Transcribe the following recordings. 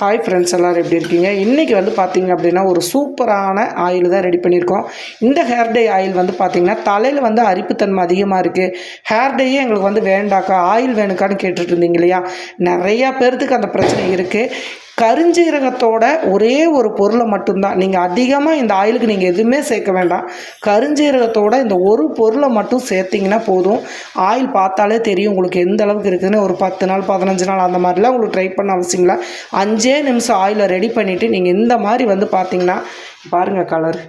Hi friends எல்லோரும் எப்படி இருக்கீங்க? இன்றைக்கி வந்து பார்த்திங்க அப்படின்னா ஒரு சூப்பரான ஆயில் தான் ரெடி பண்ணியிருக்கோம். இந்த ஹேர் டே ஆயில் வந்து பார்த்திங்கன்னா தலையில் வந்து அரிப்புத்தன்மை அதிகமாக இருக்குது ஹேர் டேயே எங்களுக்கு வந்து வேண்டாக்கா ஆயில் வேணுக்கான்னு கேட்டுட்டு இருந்தீங்க இல்லையா? நிறையா பேர்த்துக்கு அந்த பிரச்சனை இருக்குது கருஞ்சீரகத்தோட ஒரே ஒரு பொருளை மட்டும்தான். நீங்கள் அதிகமாக இந்த ஆயிலுக்கு நீங்கள் எதுவுமே சேர்க்க வேண்டாம். கருஞ்சீரகத்தோட இந்த ஒரு பொருளை மட்டும் சேர்த்திங்கன்னா போதும். ஆயில் பார்த்தாலே தெரியும் உங்களுக்கு எந்த அளவுக்கு இருக்குதுன்னு. ஒரு பத்து நாள் பதினஞ்சு நாள் அந்த மாதிரிலாம் உங்களுக்கு ட்ரை பண்ண அவசியங்களா அஞ்சே நிமிஷம் ஆயிலை ரெடி பண்ணிவிட்டு நீங்கள் இந்த மாதிரி வந்து பார்த்தீங்கன்னா பாருங்கள் கலர்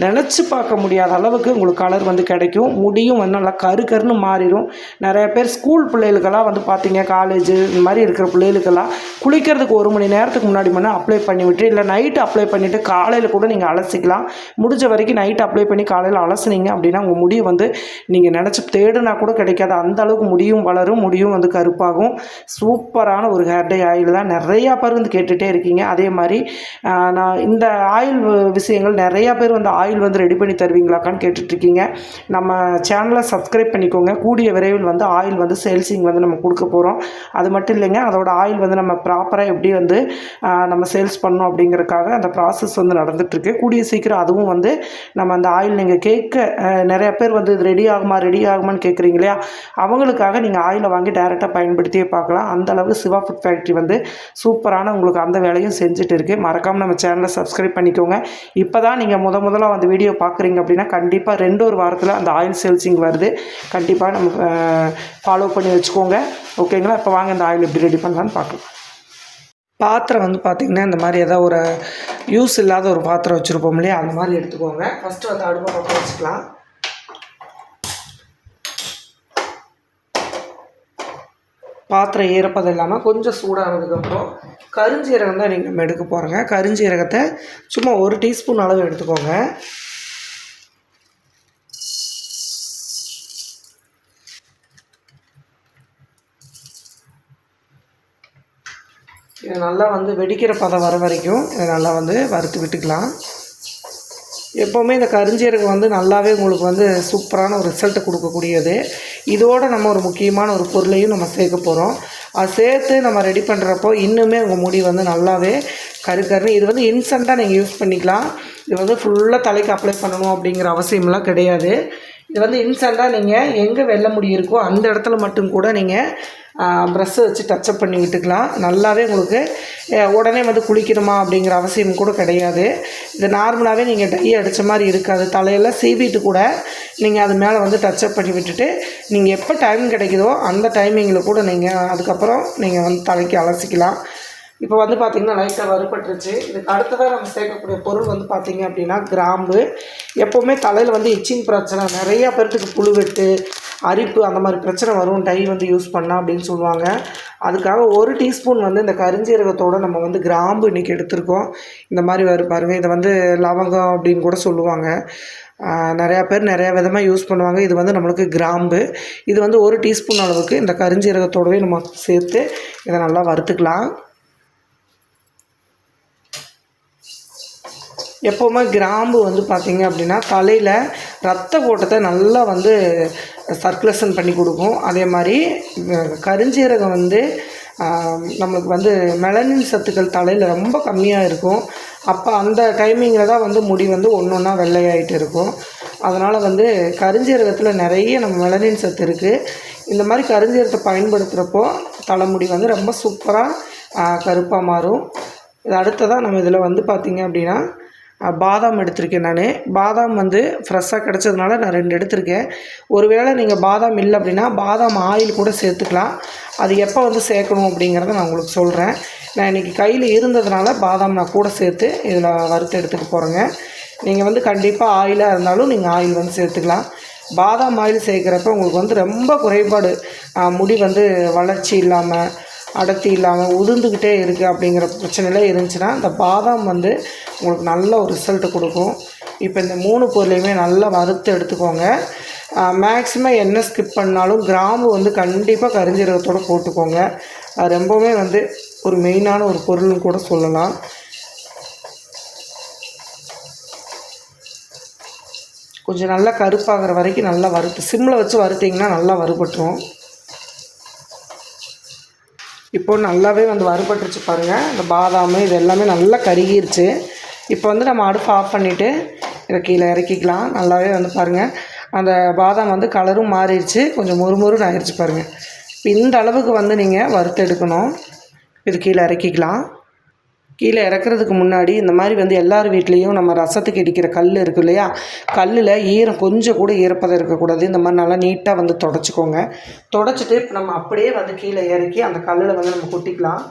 நினச்சி பார்க்க முடியாத அளவுக்கு உங்களுக்கு கலர் வந்து கிடைக்கும். முடியும் வந்து நல்லா கரு கருன்னு மாறிடும். நிறைய பேர் ஸ்கூல் பிள்ளைகளுக்கெல்லாம் வந்து பார்த்தீங்க காலேஜு இந்த மாதிரி இருக்கிற பிள்ளைகளுக்கெல்லாம் குளிக்கிறதுக்கு ஒரு மணி நேரத்துக்கு முன்னாடி மட்டும் அப்ளை பண்ணிவிட்டு இல்லை நைட்டு அப்ளை பண்ணிவிட்டு காலையில் கூட நீங்கள் அலசிக்கலாம். முடிஞ்ச வரைக்கும் நைட்டு அப்ளை பண்ணி காலையில் அலசுனீங்க அப்படின்னா உங்கள் முடி வந்து நீங்கள் நினச்சி தேடுனா கூட கிடைக்காது. அந்த அளவுக்கு முடியும் வளரும் முடியும் வந்து கருப்பாகும். சூப்பரான ஒரு ஹேர் டே ஆயில் தான் நிறையா பேர் வந்து கேட்டுகிட்டே இருக்கீங்க. அதே மாதிரி நான் இந்த ஆயில் விஷயங்கள் நிறையா பேர் வந்து ஆயில் வந்து ரெடி பண்ணி தருவீங்களாக்கான்னு கேட்டுட்ருக்கீங்க. நம்ம சேனலை சப்ஸ்கிரைப் பண்ணிக்கோங்க. கூடிய விரைவில் வந்து ஆயில் வந்து சேல்ஸிங் வந்து நம்ம கொடுக்க போகிறோம் அது மட்டும் இல்லைங்க அதோட ஆயில் வந்து நம்ம ப்ராப்பராக எப்படி வந்து நம்ம சேல்ஸ் பண்ணோம் அப்படிங்கிறக்காக அந்த ப்ராசஸ் வந்து நடந்துகிட்ருக்கு கூடிய சீக்கிரம் அதுவும் வந்து நம்ம அந்த ஆயில் நீங்கள் கேட்க நிறைய பேர் வந்து இது ரெடி ஆகுமா ரெடி ஆகுமான்னு கேட்குறீங்க இல்லையா? அவங்களுக்காக நீங்கள் ஆயிலை வாங்கி டேரெக்டாக பயன்படுத்தியே பார்க்கலாம். அந்த அளவுக்கு சிவா ஃபுட் ஃபேக்ட்ரி வந்து சூப்பரான உங்களுக்கு அந்த வேலையும் செஞ்சுட்டு இருக்குது மறக்காமல் நம்ம சேனலை சப்ஸ்கிரைப் பண்ணிக்கோங்க. இப்போ தான் நீங்கள் முத முதல்ல அந்த வீடியோ பார்க்குறீங்க அப்படின்னா கண்டிப்பாக ரெண்டு ஒரு வாரத்தில் அந்த ஆயில் சேல்ஸிங் வருது. கண்டிப்பாக நம்ம ஃபாலோ பண்ணி வச்சுக்கோங்க. ஓகேங்களா இப்போ வாங்க இந்த ஆயில் எப்படி ரெடி பண்ணலான்னு பார்க்கலாம். பாத்திரம் வந்து பார்த்திங்கன்னா இந்த மாதிரி ஏதாவது ஒரு யூஸ் இல்லாத ஒரு பாத்திரம் வச்சுருப்போம் இல்லையா? அந்த மாதிரி எடுத்துக்கோங்க. ஃபஸ்ட்டு வந்து அடுப்பை பற்ற வச்சுக்கலாம். பாத்திரம் ஈரப்பதம் இல்லாமல் கொஞ்சம் சூடானதுக்கப்புறம் கருஞ்சீரகம் தான் நீங்கள் நம்ம எடுக்க போகிறோங்க கருஞ்சீரகத்தை சும்மா ஒரு டீஸ்பூன் அளவு எடுத்துக்கோங்க. இது நல்லா வந்து வெடிக்கிற பதம் வர வரைக்கும் இதை நல்லா வந்து வறுத்து விட்டுக்கலாம். எப்போவுமே இந்த கருஞ்சீரகம் வந்து நல்லாவே உங்களுக்கு வந்து சூப்பரான ஒரு ரிசல்ட்டை கொடுக்கக்கூடியது. இதோட நம்ம ஒரு முக்கியமான ஒரு பொருளையும் நம்ம சேர்க்க போகிறோம் அது சேர்த்து நம்ம ரெடி பண்ணுறப்போ இன்னுமே உங்கள் முடி வந்து நல்லாவே கருக்கருன்னு இது வந்து இன்ஸ்டண்ட்டாக நீங்கள் யூஸ் பண்ணிக்கலாம். இது வந்து ஃபுல்லாக தலைக்கு அப்ளை பண்ணணும் அப்படிங்கிற அவசியம்லாம் கிடையாது. இது வந்து இன்ஸ்டண்ட்டாக நீங்கள் எங்கே வெள்ளை முடி இருக்கோ அந்த இடத்துல மட்டும் கூட நீங்கள் ப்ரெஷ்ஷை வச்சு டச்சப் பண்ணி விட்டுக்கலாம். நல்லாவே உங்களுக்கு உடனே வந்து குளிக்கணுமா அப்படிங்கிற அவசியம் கூட கிடையாது. இது நார்மலாகவே நீங்கள் டை அடித்த மாதிரி இருக்காது. தலையெல்லாம் சீவிட்டு கூட நீங்கள் அது மேலே வந்து டச்சப் பண்ணி விட்டுட்டு நீங்கள் எப்போ டைம் கிடைக்குதோ அந்த டைமிங்கில் கூட நீங்கள் அதுக்கப்புறம் நீங்கள் வந்து தலைக்கு அலசிக்கலாம். இப்போ வந்து பார்த்திங்கன்னா லைட்டாக வறுபட்டுருச்சு. இதுக்கு அடுத்ததாக நம்ம சேர்க்கக்கூடிய பொருள் வந்து பார்த்திங்க அப்படின்னா கிராம்பு. எப்போவுமே தலையில் வந்து இச்சிங் பிரச்சனை. நிறையா பேர்த்துக்கு புழுவெட்டு அரிப்பு அந்த மாதிரி பிரச்சனை வரும். டை வந்து யூஸ் பண்ணால் அப்படின்னு சொல்லுவாங்க. அதுக்காக ஒரு டீஸ்பூன் வந்து இந்த கரிஞ்சீரகத்தோடு நம்ம வந்து கிராம்பு இன்றைக்கி எடுத்திருக்கோம். இந்த மாதிரி வரும் பாருங்கள் இதை வந்து லவங்கம் அப்படின்னு கூட சொல்லுவாங்க. நிறையா பேர் நிறையா விதமாக யூஸ் பண்ணுவாங்க. இது வந்து நம்மளுக்கு கிராம்பு. இது வந்து ஒரு டீஸ்பூன் அளவுக்கு இந்த கருஞ்சீரகத்தோடவே நம்ம சேர்த்து இதை நல்லா வறுத்துக்கலாம். எப்போவுமே கிராம்பு வந்து பார்த்திங்க அப்படின்னா தலையில் ரத்த ஓட்டத்தை நல்லா வந்து சர்க்குலேஷன் பண்ணி கொடுக்கும். அதே மாதிரி கருஞ்சீரகம் வந்து நம்மளுக்கு வந்து மெலனின் சத்துக்கள் தலையில் ரொம்ப கம்மியாக இருக்கும். அப்போ அந்த டைமிங்கில் தான் வந்து முடி வந்து ஒன்று ஒன்றா வெள்ளையாயிட்டு இருக்கும். அதனால் வந்து கருஞ்சீரகத்தில் நிறைய நம்ம மெலனின் சத்து இருக்குது இந்த மாதிரி கருஞ்சீரகத்தை பயன்படுத்துகிறப்போ தலைமுடி வந்து ரொம்ப சூப்பராக கருப்பாக மாறும். இது அடுத்ததாக நம்ம இதில் வந்து பார்த்திங்க அப்படின்னா பாதாம் எடுத்திருக்கேன் நான். பாதாம் வந்து ஃப்ரெஷ்ஷாக கிடச்சதுனால நான் ரெண்டு எடுத்திருக்கேன். ஒருவேளை நீங்கள் பாதாம் இல்லை அப்படின்னா பாதாம் ஆயில் கூட சேர்த்துக்கலாம். அது எப்போ வந்து சேர்க்கணும் அப்படிங்கிறத நான் உங்களுக்கு சொல்கிறேன் நான் இன்றைக்கி கையில் இருந்ததுனால பாதாம் நான் கூட சேர்த்து இதில் வறுத்து எடுத்துக்க போகிறேங்க நீங்கள் வந்து கண்டிப்பாக ஆயிலாக இருந்தாலும் நீங்கள் ஆயில் வந்து சேர்த்துக்கலாம். பாதாம் ஆயில் சேர்க்குறப்ப உங்களுக்கு வந்து ரொம்ப குறைபாடு. முடி வந்து வளர்ச்சி இல்லாமல் அடர்த்தி இல்லாமல் உதிர்ந்துக்கிட்டே இருக்குது அப்படிங்கிற பிரச்சனையில் இருந்துச்சுன்னா இந்த பாதாம் வந்து உங்களுக்கு நல்ல ஒரு ரிசல்ட் கொடுக்கும். இப்போ இந்த மூணு பொருளையுமே நல்லா வறுத்து எடுத்துக்கோங்க. மேக்ஸிமம் என்ன ஸ்கிப் பண்ணாலும் கிராம்பு வந்து கண்டிப்பாக கரிஞ்சீரகத்தோடு போட்டுக்கோங்க. அது ரொம்பவுமே வந்து ஒரு மெயினான ஒரு பொருள்னு கூட சொல்லலாம். கொஞ்சம் நல்லா கருப்பாகிற வரைக்கும் நல்லா வறுத்து சிம்மில் வச்சு வறுத்திங்கன்னா நல்லா வறுபட்டுரும். இப்போ நல்லாவே வந்து வறுபட்டுருச்சு பாருங்கள் இந்த பாதாம் இது எல்லாமே நல்லா கருகிருச்சு. இப்போ வந்து நம்ம அடுப்பு ஆஃப் பண்ணிவிட்டு இதை கீழே இறக்கிக்கலாம். நல்லாவே வந்து பாருங்கள் அந்த பாதாம் வந்து கலரும் மாறிடுச்சு கொஞ்சம் முறுமுறுன்னு ஆயிடுச்சு பாருங்கள் இந்த அளவுக்கு வந்து நீங்கள் வறுத்து எடுக்கணும். இது கீழே இறக்கிக்கலாம். கீழே இறக்குறதுக்கு முன்னாடி இந்த மாதிரி வந்து எல்லார் வீட்லேயும் நம்ம ரசத்துக்கு இடிக்கிற கல் இருக்கு இல்லையா? கல்லில் ஈரம் கொஞ்சம் கூட ஈரப்பதம் இருக்கக்கூடாது. இந்த மாதிரி நல்லா நீட்டாக வந்து தொடச்சிக்கோங்க. தொடச்சிட்டு இப்போ நம்ம அப்படியே வந்து கீழே இறக்கி அந்த கல்லில் வந்து நம்ம கொட்டிக்கலாம்.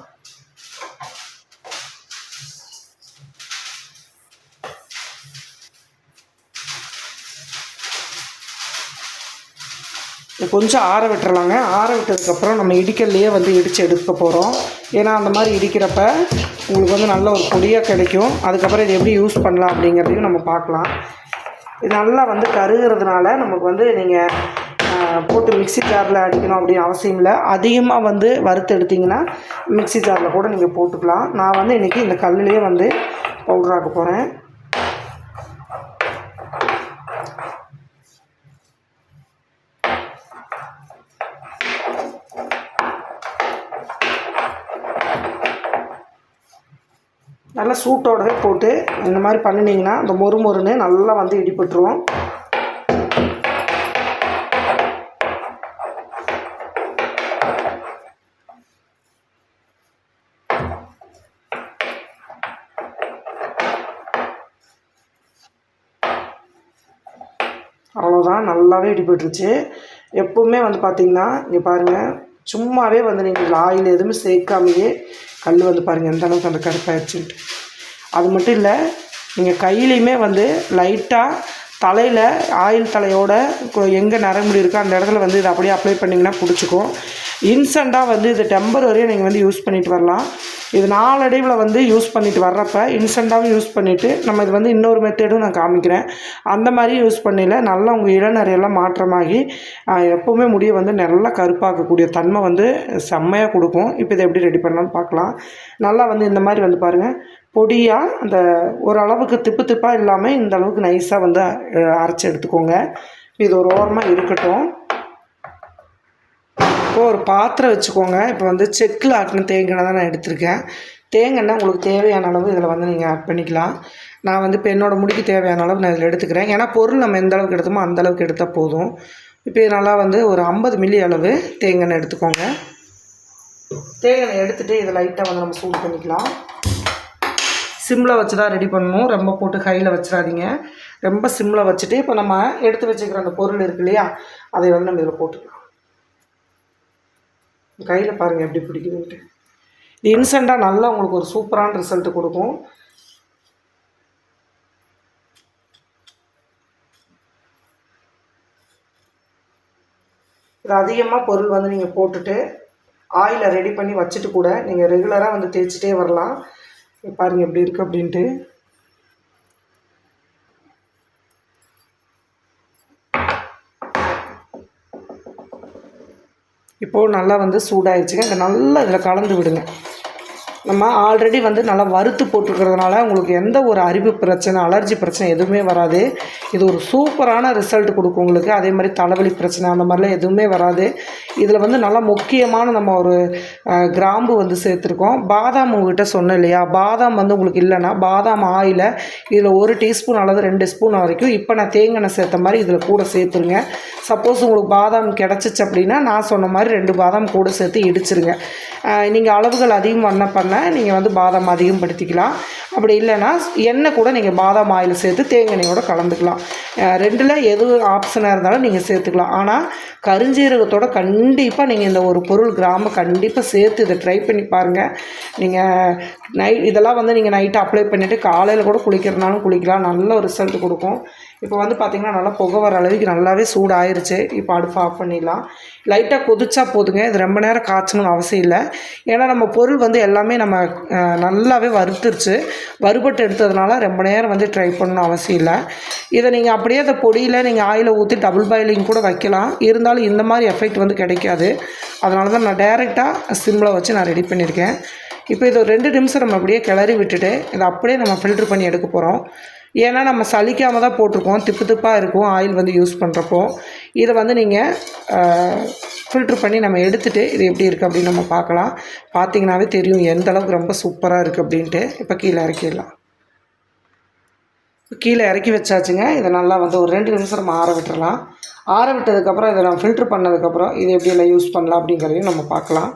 கொஞ்சம் ஆற விட்டுறலாங்க. ஆற விட்டதுக்கப்புறம் நம்ம இடிக்கல்லையே வந்து இடித்து எடுக்க போகிறோம் ஏன்னா அந்த மாதிரி இடிக்கிறப்ப உங்களுக்கு வந்து நல்ல ஒரு பொடியாக கிடைக்கும். அதுக்கப்புறம் இது எப்படி யூஸ் பண்ணலாம் அப்படிங்கிறதையும் நம்ம பார்க்கலாம். இது நல்லா வந்து கருகிறதுனால நமக்கு வந்து நீங்கள் போட்டு மிக்ஸி ஜாரில் அடிக்கணும் அப்படின்னு அவசியம் இல்லை. அதிகமாக வந்து வறுத்து எடுத்திங்கன்னா மிக்ஸி ஜாரில் கூட நீங்கள் போட்டுக்கலாம். நான் வந்து இன்றைக்கி இந்த கல்லுலேயே வந்து பவுட்ராக்க போகிறேன் நல்லா சூட்டோடவே போட்டு இந்த மாதிரி பண்ணினீங்கன்னா இந்த மொறு மொறுன்னு நல்லா வந்து இடிபட்டுரும். அவ்வளோதான் நல்லாவே இடிபட்டுருச்சு. எப்போவுமே வந்து பார்த்திங்கன்னா இங்கே பாருங்கள் சும்மாவே வந்து நீங்கள் ஆயில் எதுவுமே சேர்க்காமையே கல் வந்து பாருங்கள் எந்த அளவுக்கு அந்த கருப்பாயிடுச்சுன்ட்டு அது மட்டும் இல்லை நீங்கள் கையிலையுமே வந்து லைட்டாக தலையில் ஆயில் தலையோட எங்கே நரம்பு இருக்கோ அந்த இடத்துல வந்து இதை அப்படியே அப்ளை பண்ணிங்கன்னா பிடிச்சிக்கும். இன்ஸ்டண்ட்டாக வந்து இது டெம்பரரியாக நீங்கள் வந்து யூஸ் பண்ணிட்டு வரலாம். இது நாளடைவில் வந்து யூஸ் பண்ணிட்டு வர்றப்ப இன்ஸ்டண்ட்டாகவும் யூஸ் பண்ணிவிட்டு நம்ம இது வந்து இன்னொரு மெத்தேடும் நான் காமிக்கிறேன். அந்த மாதிரி யூஸ் பண்ணல நல்லா உங்கள் இளநறையெல்லாம் மாற்றமாகி எப்போவுமே முடியை வந்து நல்லா கருப்பாக்கக்கூடிய தன்மை வந்து செம்மையாக கொடுக்கும். இப்போ இதை எப்படி ரெடி பண்ணலாம்னு பார்க்கலாம். நல்லா வந்து இந்த மாதிரி வந்து பாருங்கள் பொடியாக அந்த ஓரளவுக்கு திப்பு திப்பாக இல்லாமல் இந்த அளவுக்கு நைஸாக வந்து அரைச்சி எடுத்துக்கோங்க. இது ஒரு ஓரமாக இருக்கட்டும். இப்போ ஒரு பாத்திரம் வச்சுக்கோங்க. இப்போ வந்து செக்கில் ஆட்டின தேங்காய் தான் நான் எடுத்திருக்கேன். தேங்காய் உங்களுக்கு தேவையான அளவு இதில் வந்து நீங்கள் ஆட் பண்ணிக்கலாம். நான் வந்து இப்போ என்னோடய முடிக்கு தேவையான அளவு நான் இதில் எடுத்துக்கிறேன். ஏன்னா பொருள் நம்ம எந்த அளவுக்கு எடுத்தோமோ அந்த அளவுக்கு எடுத்தால் போதும். இப்போ இது நல்லா வந்து ஒரு ஐம்பது மில்லி அளவு தேங்காய் எடுத்துக்கோங்க. தேங்காய் எடுத்துகிட்டு இதை லைட்டாக வந்து நம்ம சூடு பண்ணிக்கலாம். சிம்மில் வச்சு தான் ரெடி பண்ணணும். ரொம்ப போட்டு ஹையில் வச்சிடாதீங்க. ரொம்ப சிம்மில் வச்சுட்டு இப்போ நம்ம எடுத்து வச்சுக்கிற அந்த பொருள் இருக்கு இல்லையா அதை வந்து நம்ம இதில் போட்டுக்கலாம். கையில் பாருங்கள் எப்படி பிடிக்குதுன்ட்டு. இது இன்ஸ்டண்ட்டாக நல்லா உங்களுக்கு ஒரு சூப்பரான ரிசல்ட் கொடுக்கும். இது அதிகமாக பொருள் வந்து நீங்கள் போட்டுட்டு ஆயிலை ரெடி பண்ணி வச்சுட்டு கூட நீங்கள் ரெகுலராக வந்து தேய்ச்சிட்டே வரலாம். பாருங்கள் எப்படி இருக்குது அப்படின்ட்டு. இப்போது நல்லா வந்து சூடாயிடுச்சுங்க இதை நல்லா இதில் கலந்து விடுங்க. நம்ம ஆல்ரெடி வந்து நல்லா வறுத்து போட்டுருக்கிறதுனால உங்களுக்கு எந்த ஒரு அரிப்பு பிரச்சனை அலர்ஜி பிரச்சனை எதுவுமே வராது. இது ஒரு சூப்பரான ரிசல்ட் கொடுக்கும் உங்களுக்கு. அதே மாதிரி தலைவலி பிரச்சனை அந்த மாதிரிலாம் எதுவுமே வராது. இதில் வந்து நல்லா முக்கியமான நம்ம ஒரு கிராம்பு வந்து சேர்த்துருக்கோம். பாதாம் உங்ககிட்ட சொன்னேன் இல்லையா? பாதாம் வந்து உங்களுக்கு இல்லைன்னா பாதாம் ஆயிலை இதில் ஒரு டீஸ்பூன் அல்லது ரெண்டு ஸ்பூன் வரைக்கும் இப்போ நான் தேங்காய் சேர்த்த மாதிரி இதில் கூட சேர்த்துருங்க. சப்போஸ் உங்களுக்கு பாதாம் கிடச்சிச்சு அப்படின்னா நான் சொன்ன மாதிரி ரெண்டு பாதாம் கூட சேர்த்து இடிச்சிருங்க. நீங்கள் அளவுகள் அதிகம் பண்ண பண்ண நீங்கள் வந்து பாதாம் அதிகம் படுத்திக்கலாம் அப்படி இல்லைன்னா எண்ணெய் கூட நீங்கள் பாதாம் ஆயில் சேர்த்து தேங்காய் கலந்துக்கலாம். ரெண்டில் எது ஆப்ஷனாக இருந்தாலும் நீங்கள் சேர்த்துக்கலாம். ஆனால் கருஞ்சீரகத்தோட கண்டிப்பாக நீங்கள் இந்த ஒரு பொருள் கிராம கண்டிப்பாக சேர்த்து இதை ட்ரை பண்ணி பாருங்கள் நீங்கள் நைட் இதெல்லாம் வந்து நீங்கள் நைட்டு அப்ளை பண்ணிவிட்டு காலையில் கூட குளிக்கிறனாலும் குளிக்கலாம். நல்ல ஒரு ரிசல்ட் கொடுக்கும். இப்போ வந்து பார்த்திங்கன்னா நல்லா புகை வர அளவுக்கு நல்லாவே சூடாயிருச்சு. இப்போ அடுப்பு ஆஃப் பண்ணிடலாம். லைட்டாக கொதிச்சா போதுங்க. இது ரொம்ப நேரம் காய்ச்சணும்னு அவசியம் இல்லை. ஏன்னா நம்ம பொருள் வந்து எல்லாமே நம்ம நல்லாவே வறுத்துருச்சு. வறுபட்டு எடுத்ததுனால ரொம்ப நேரம் வந்து ட்ரை பண்ணணும் அவசியம் இல்லை. இதை நீங்கள் அப்படியே அந்த பொடியில் நீங்கள் ஆயிலை ஊற்றி டபுள் பாயிலிங் கூட வைக்கலாம். இருந்தாலும் இந்த மாதிரி எஃபெக்ட் வந்து கிடைக்காது. அதனால தான் நான் டைரெக்டாக சிம்மில் வச்சு நான் ரெடி பண்ணியிருக்கேன். இப்போ இது ஒரு ரெண்டு நிமிஷம் நம்ம அப்படியே கிளறி விட்டுட்டு இதை அப்படியே நம்ம ஃபில்ட்ரு பண்ணி எடுக்க போகிறோம் ஏன்னா நம்ம சலிக்காமல் தான் போட்டிருக்கோம். திப்பு திப்பாக இருக்கும் ஆயில் வந்து யூஸ் பண்ணுறப்போ இதை வந்து நீங்கள் ஃபில்ட்ரு பண்ணி நம்ம எடுத்துகிட்டு இது எப்படி இருக்குது அப்படின்னு நம்ம பார்க்கலாம். பார்த்தீங்கன்னாவே தெரியும் எந்த அளவுக்கு ரொம்ப சூப்பராக இருக்குது அப்படின்ட்டு. இப்போ கீழே இறக்கிடலாம். கீழே இறக்கி வச்சாச்சுங்க. இதை நல்லா வந்து ஒரு ரெண்டு நிமிஷம் நம்ம ஆற விட்டுறலாம். ஆற விட்டதுக்கப்புறம் இதை நம்ம ஃபில்ட்ரு பண்ணதுக்கப்புறம் இதை எப்படி எல்லாம் யூஸ் பண்ணலாம் அப்படிங்கிறதையும் நம்ம பார்க்கலாம்.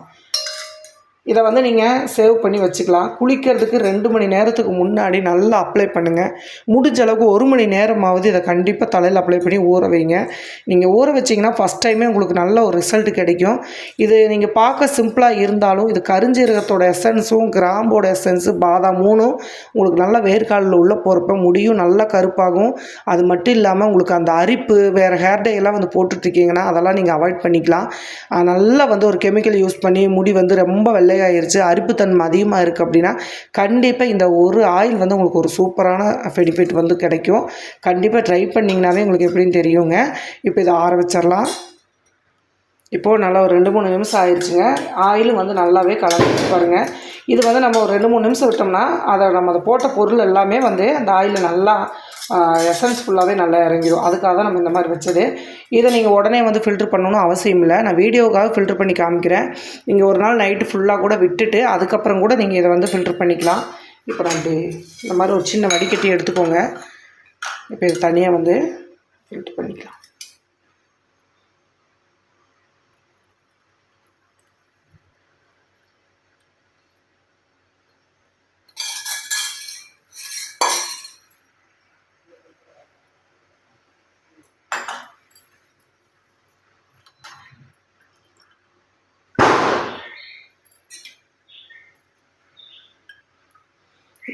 இதை வந்து நீங்கள் சேவ் பண்ணி வச்சுக்கலாம். குளிக்கிறதுக்கு ரெண்டு மணி நேரத்துக்கு முன்னாடி நல்லா அப்ளை பண்ணுங்கள் முடிஞ்ச அளவுக்கு ஒரு மணி நேரமாவது இதை கண்டிப்பாக தலையில் அப்ளை பண்ணி ஊற வைங்க. நீங்கள் ஊற வச்சிங்கன்னா ஃபஸ்ட் டைமே உங்களுக்கு நல்ல ஒரு ரிசல்ட் கிடைக்கும். இது நீங்கள் பார்க்க சிம்பிளாக இருந்தாலும் இது கருஞ்சீரகத்தோட எசன்ஸும் கிராம்போட எசன்ஸு பாதாம் மூணும் உங்களுக்கு நல்ல வேர்க்காலில் உள்ள போகிறப்ப முடியும். நல்லா கருப்பாகும். அது மட்டும் இல்லாமல் உங்களுக்கு அந்த அரிப்பு வேறு ஹேர் டே எல்லாம் வந்து போட்டுட்ருக்கீங்கன்னா அதெல்லாம் நீங்கள் அவாய்ட் பண்ணிக்கலாம். நல்லா வந்து ஒரு கெமிக்கல் யூஸ் பண்ணி முடி வந்து ரொம்ப வெள்ளை விலையாயிருச்சு அரிப்புத்தன்மை அதிகமாக இருக்குது அப்படின்னா கண்டிப்பாக இந்த ஒரு ஆயில் வந்து உங்களுக்கு ஒரு சூப்பரான பெனிஃபிட் வந்து கிடைக்கும். கண்டிப்பாக ட்ரை பண்ணிங்கனாவே உங்களுக்கு எப்படின்னு தெரியுங்க. இப்போ இதை ஆரம்பிச்சிடலாம் இப்போது நல்லா ஒரு ரெண்டு மூணு நிமிஷம் ஆயிடுச்சுங்க ஆயிலும் வந்து நல்லாவே கலந்து பாருங்கள் இது வந்து நம்ம ஒரு ரெண்டு மூணு நிமிஷம் விட்டோம்னா அதை நம்ம அதை போட்ட பொருள் எல்லாமே வந்து அந்த ஆயிலில் நல்லா எசன்ஸ் ஃபுல்லாகவே நல்லா இறங்கிடும் அதுக்காக தான் நம்ம இந்த மாதிரி வச்சது. இதை நீங்கள் உடனே வந்து ஃபில்ட்ரு பண்ணணும்னு அவசியம் இல்லை. நான் வீடியோக்காக ஃபில்ட்ரு பண்ணி காமிக்கிறேன். நீங்கள் ஒரு நாள் நைட்டு ஃபுல்லாக கூட விட்டுட்டு அதுக்கப்புறம் கூட நீங்கள் இதை வந்து ஃபில்ட்ரு பண்ணிக்கலாம். இப்போ நான் இப்படி இந்த மாதிரி ஒரு சின்ன வடிகட்டி எடுத்துக்கோங்க. இப்போ இது தனியாக வந்து ஃபில்ட்ரு பண்ணிக்கலாம்.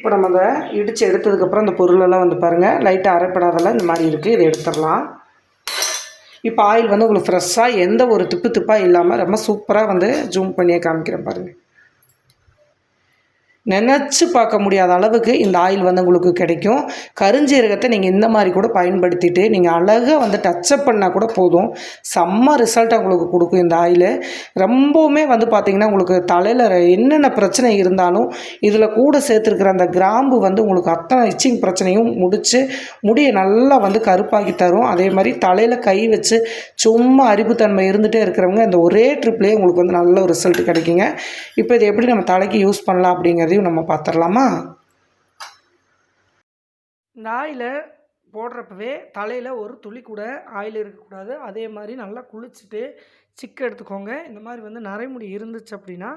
இப்போ நம்ம அதை இடித்து எடுத்ததுக்கப்புறம் அந்த பொருளெல்லாம் வந்து பாருங்கள் லைட்டாக அரைப்படாதெல்லாம் இந்த மாதிரி இருக்குது இதை எடுத்துடலாம். இப்போ ஆயில் வந்து உங்களுக்கு ஃப்ரெஷ்ஷாக எந்த ஒரு திப்பு திப்பாக இல்லாமல் ரொம்ப சூப்பராக வந்து ஜூம் பண்ணியே காமிக்கிறேன் பாருங்கள் நினச்சி பார்க்க முடியாத அளவுக்கு இந்த ஆயில் வந்து உங்களுக்கு கிடைக்கும். கருஞ்சீரகத்தை நீங்கள் இந்த மாதிரி கூட பயன்படுத்திட்டு நீங்கள் அழகாக வந்து டச்சப் பண்ணால் கூட போதும். செம்ம ரிசல்ட்டை உங்களுக்கு கொடுக்கும் இந்த ஆயில். ரொம்பவுமே வந்து பார்த்திங்கன்னா உங்களுக்கு தலையில் என்னென்ன பிரச்சனை இருந்தாலும் இதில் கூட சேர்த்துருக்கிற அந்த கிராம்பு வந்து உங்களுக்கு அத்தனை இச்சிங் பிரச்சனையும் முடித்து முடியை நல்லா வந்து கருப்பாக்கி தரும். அதே மாதிரி தலையில் கை வச்சு சும்மா அரிப்புத்தன்மை இருந்துகிட்டே இருக்கிறவங்க இந்த ஒரே ட்ரிப்லேயே உங்களுக்கு வந்து நல்ல ஒரு ரிசல்ட் கிடைக்குங்க. இப்போ இது எப்படி நம்ம தலைக்கு யூஸ் பண்ணலாம் அப்படிங்கிறதையும் நம்ம பார்த்துடலாமா இந்த ஆயிலை போடுறப்பவே தலையில் ஒரு துளி கூட ஆயில் இருக்கக்கூடாது. அதே மாதிரி நல்லா குளிச்சுட்டு சிக்கு எடுத்துக்கோங்க. இந்த மாதிரி வந்து நரைமுடி இருந்துச்சு அப்படின்னா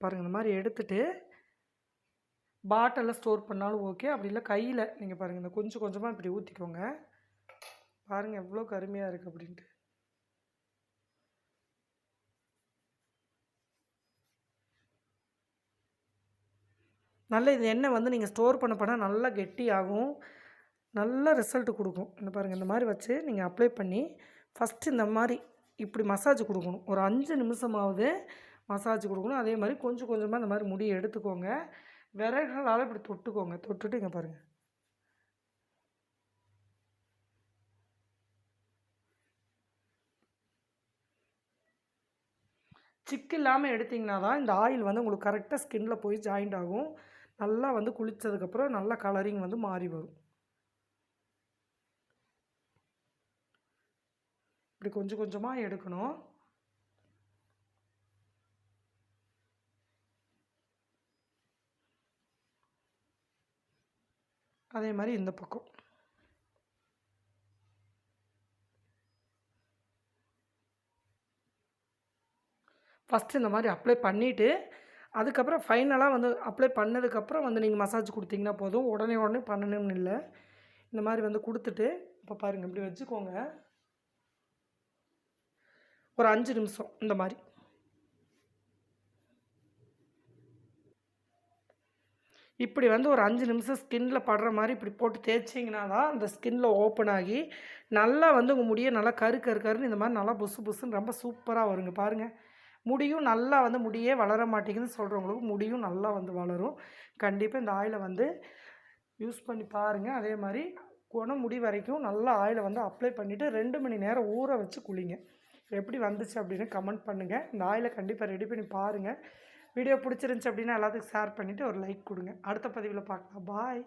பாருங்கள் இந்த மாதிரி எடுத்துட்டு பாட்டிலில் ஸ்டோர் பண்ணாலும் ஓகே. அப்படி இல்லை கையில் நீங்கள் பாருங்கள் இந்த கொஞ்சம் கொஞ்சமாக இப்படி ஊற்றிக்கோங்க பாருங்கள் எவ்வளோ கருமையாக இருக்குது அப்படின்ட்டு. நல்ல இது எண்ணெய் வந்து நீங்கள் ஸ்டோர் பண்ண பண்ண நல்லா கெட்டியாகும். நல்ல ரிசல்ட்டு கொடுக்கும். இந்த பாருங்கள் இந்த மாதிரி வச்சு நீங்கள் அப்ளை பண்ணி ஃபஸ்ட்டு இந்த மாதிரி இப்படி மசாஜ் கொடுக்கணும். ஒரு அஞ்சு நிமிஷமாவது மசாஜ் கொடுக்கணும். அதே மாதிரி கொஞ்சம் கொஞ்சமாக இந்த மாதிரி முடியை எடுத்துக்கோங்க. விரல்களால் இப்படி தொட்டுக்கோங்க. தொட்டுட்டு இங்கே பாருங்கள் சிக்கு இல்லாமல் எடுத்திங்கன்னா தான் இந்த ஆயில் வந்து உங்களுக்கு கரெக்டாக ஸ்கின்னில் போய் ஜாயிண்ட் ஆகும். நல்லா வந்து குளித்ததுக்கப்புறம் நல்லா கலரிங் வந்து மாறி வரும். இப்படி கொஞ்சம் கொஞ்சமாக எடுக்கணும். அதே மாதிரி இந்த பக்கம். ஃபஸ்ட்டு இந்த மாதிரி அப்ளை பண்ணிவிட்டு அதுக்கப்புறம் ஃபைனலாக வந்து அப்ளை பண்ணதுக்கப்புறம் வந்து நீங்கள் மசாஜ் கொடுத்தீங்கன்னா போதும். உடனே உடனே பண்ணணும்னு இல்லை. இந்த மாதிரி வந்து கொடுத்துட்டு இப்போ பாருங்கள் இப்படி வச்சுக்கோங்க. ஒரு அஞ்சு நிமிஷம் இந்த மாதிரி. இப்படி வந்து ஒரு அஞ்சு நிமிஷம் ஸ்கின்ல படுற மாதிரி இப்படி போட்டு தேய்ச்சிங்கன்னா தான் அந்த ஸ்கின்ல ஓப்பன் ஆகி நல்லா வந்து உங்கள் முடியை நல்லா கரு கரு கருன்னு இந்த மாதிரி நல்லா புசு புசுன்னு ரொம்ப சூப்பராக வருங்க. பாருங்கள் முடியும் நல்லா வந்து முடியே வளர மாட்டேங்குதுன்னு சொல்கிறவங்களுக்கு முடியும் நல்லா வந்து வளரும். கண்டிப்பாக இந்த ஆயிலை வந்து யூஸ் பண்ணி பாருங்கள் அதே மாதிரி குணம் முடி வரைக்கும் நல்லா ஆயிலை வந்து அப்ளை பண்ணிவிட்டு ரெண்டு மணி நேரம் ஊற வச்சு குளிங்க. எப்படி வந்துச்சு அப்படின்னு கமெண்ட் பண்ணுங்கள் இந்த ஆயிலை கண்டிப்பாக ரெடி பண்ணி பாருங்கள் வீடியோ பிடிச்சிருந்துச்சி அப்படின்னா எல்லாத்துக்கும் ஷேர் பண்ணிவிட்டு ஒரு லைக் கொடுங்க. அடுத்த பதிவில் பார்க்கலாம். பாய்